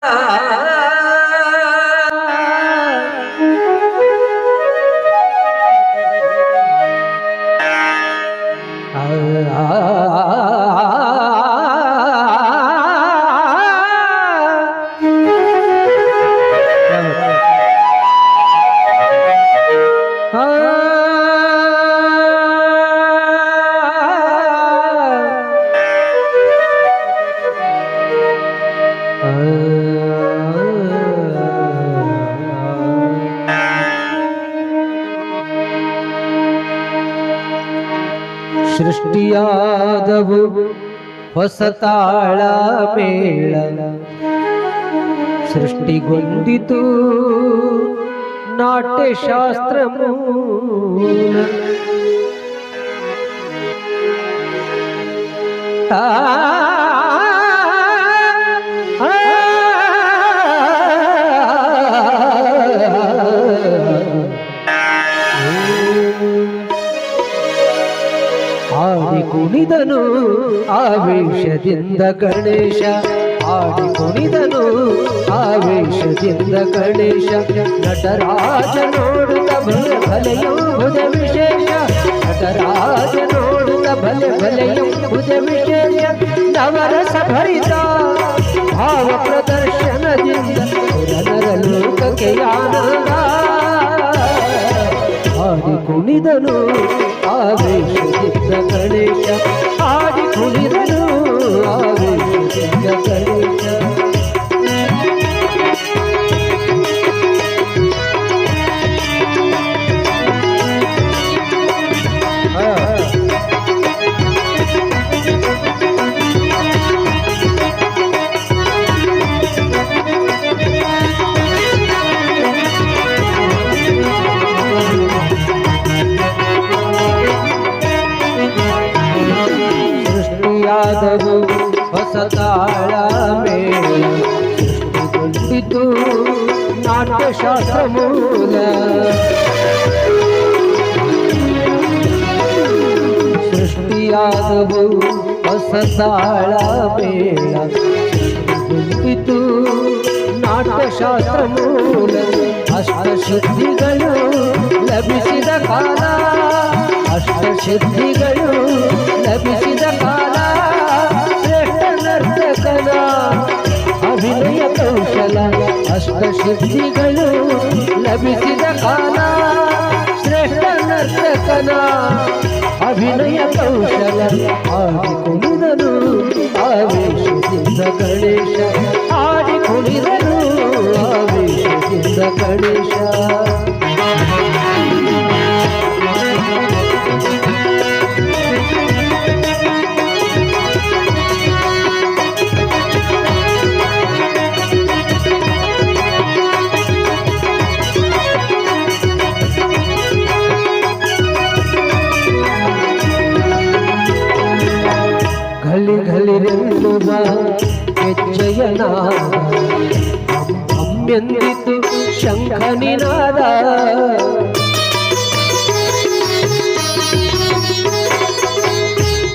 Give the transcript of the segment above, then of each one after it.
啊啊啊 ಸೃಷ್ಟಿಯಾದವು. ಹೊಸ ತಾಳ ಮೇಳ ಸೃಷ್ಟಿಗೊಂಡಿತು. ನಾಟ್ಯಶಾಸ್ತ್ರ ಮೂಲ ಕುಣಿದನು ಆವೇಶದಿಂದ ಗಣೇಶ. ಆಡಿ ಕುಣಿದನು ಆವೇಶದಿಂದ ಗಣೇಶ. ನಟರಾಜ ನೋಡುತ್ತ ಭಲೆ ಭಲೆಯುವುದ ವಿಶೇಷ. ನಟರಾಜ ನೋಡುತ್ತ ಭಲೆ ಭಲೆಯುವುದ ವಿಶೇಷ. ನವರಸ ಭರಿತ ಭಾವ ಪ್ರದರ್ಶನದಿಂದ ನರ ಲೋಕಕ್ಕೆ ಆನಂದ ಆಡಿ ಕುಣಿದನು ಆವೇಶದಿಂದ ಗಣೇಶ ಆಡಿ ಕುಣಿದನು ಆವೇಶದಿಂದ ಸೃಷ್ಟಿಯಾದವು ಹೊಸ ತಾಳ ಮೇಳ ಸೃಷ್ಟಿಗೊಂಡಿತು ನಾಟ್ಯಶಾಸ್ತ್ರ ಮೂಲ ಸೃಷ್ಟಿಯಾದವು ಹೊಸ ತಾಳ ಮೇಳ ಸೃಷ್ಟಿಗೊಂಡಿತು ನಾಟ್ಯಶಾಸ್ತ್ರ ಮೂಲ ಅಷ್ಟಶುದ್ಧಿಗಳು ಲಭಿಸಿದ ಕಾಲ ಅಷ್ಟಸಿದ್ಧಿಗಳು ಲಭಿಸಿದ ನರ್ತಕನ ಅಭಿನಯ ಕೌಶಲ ಅಷ್ಟಸಿದ್ಧಿಗಳು ಲಭಿಸಿದ ಕಾಲ ಶ್ರೇಷ್ಠ ನರ್ತಕನ ಅಭಿನಯ ಕೌಶಲ ಆಗಿ ಕುಣಿದನು ಆವೇಶದಿಂದ ಗಣೇಶ. ಘಲಿ ಘಲಿರೆನ್ನುವ ಹೆಜ್ಜೆಯನಾದ ಎಂದಿತು ಶಂಖನಿನಾದ.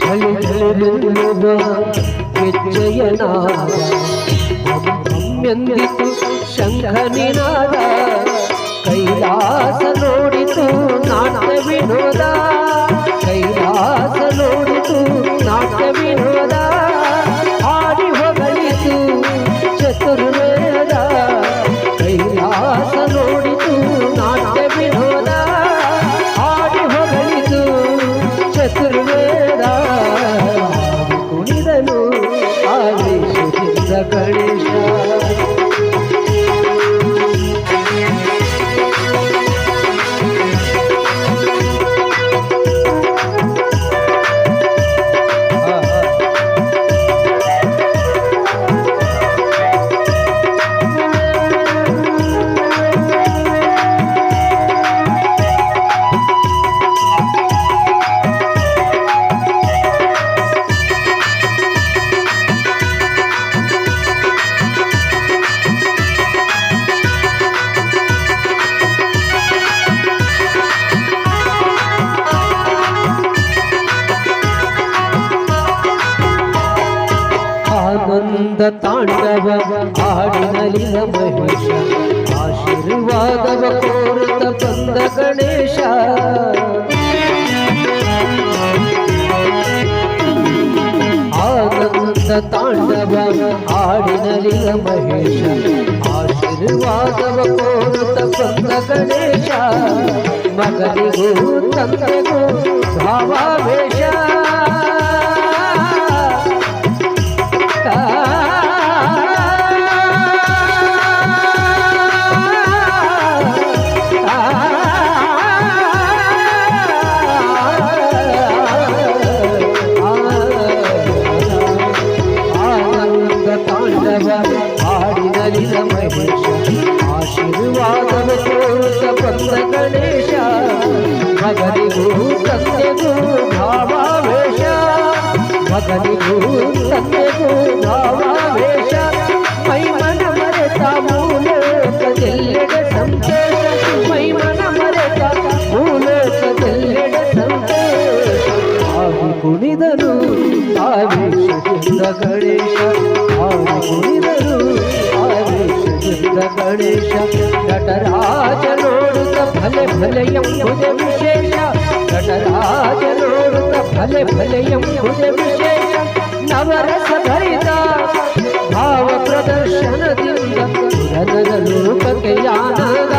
ಘಲಿ ಘಲಿರೆನ್ನುವ ಹೆಜ್ಜೆಯನಾದ ಎಂದಿತು ಶಂಖನಿನಾದ. ಕೈಲಾಸ ನೋಡಿತು ನಾಟ ವಿನೋದ. ಆನಂದ ತಾಂಡವ ಹಾಡಿನಲಿನ ಮಹೇಶ ಆಶೀರ್ವಾದವ ಕೋರುತ ಬಂದ ಗಣೇಶ. ಆನಂದ ತಾಂಡವ ಹಾಡಿನಲಿನ ಮಹೇಶ ಆಶೀರ್ವಾದವ ಕೋರುತ ಬಂದ ಗಣೇಶ. ಮಗನಿಗೂ ತಂದೆಗೂ ಭಾವಾವೇಶ. ಹಾಡಿನಲಿನ ಮಹೇಶ ಆಶೀರ್ವಾದವ ಕೋರುತ್ತ ಬಂದ ಗಣೇಶ ಮಗನಿಗೂ ತಂದೆಗೂ ಭಾವಾವೇಶ ಮಗನಿಗೂ ತಂದೆಗೂ ಭಾವಾವೇಶ ಮೈಮನ ಮರೆತ ಮೂಲೋಕದೆಲ್ಲೆಡೆ ಸಂತೋಷ ಮೈಮನ ಮರೆತ ಮೂಲೋಕದೆಲ್ಲೆಡೆ ಸಂತೋಷ ಆಗಿ ಕುಣಿದನು ಆವೇಶದಿಂದ ಗಣೇಶ ಆಗಿ ಕುಣಿದನು ಆವೇಶದಿಂದ ಗಣೇಶ ನಟರಾಜ ನೋಡುತ್ತ ಫಲೆ ಭಲೆ ಎಂಬುದ ವಿಶೇಷ. ನಟರಾಜ ನೋಡುತ್ತ ಫಲೆ ಭಲೆ ಎಂಬುದ ವಿಶೇಷ. ನವರಸ ಭರಿತ ಭಾವ ಪ್ರದರ್ಶನದಿಂದ ಪುರನದ ರೂಪಕ್ಕೆ ಯಾನದ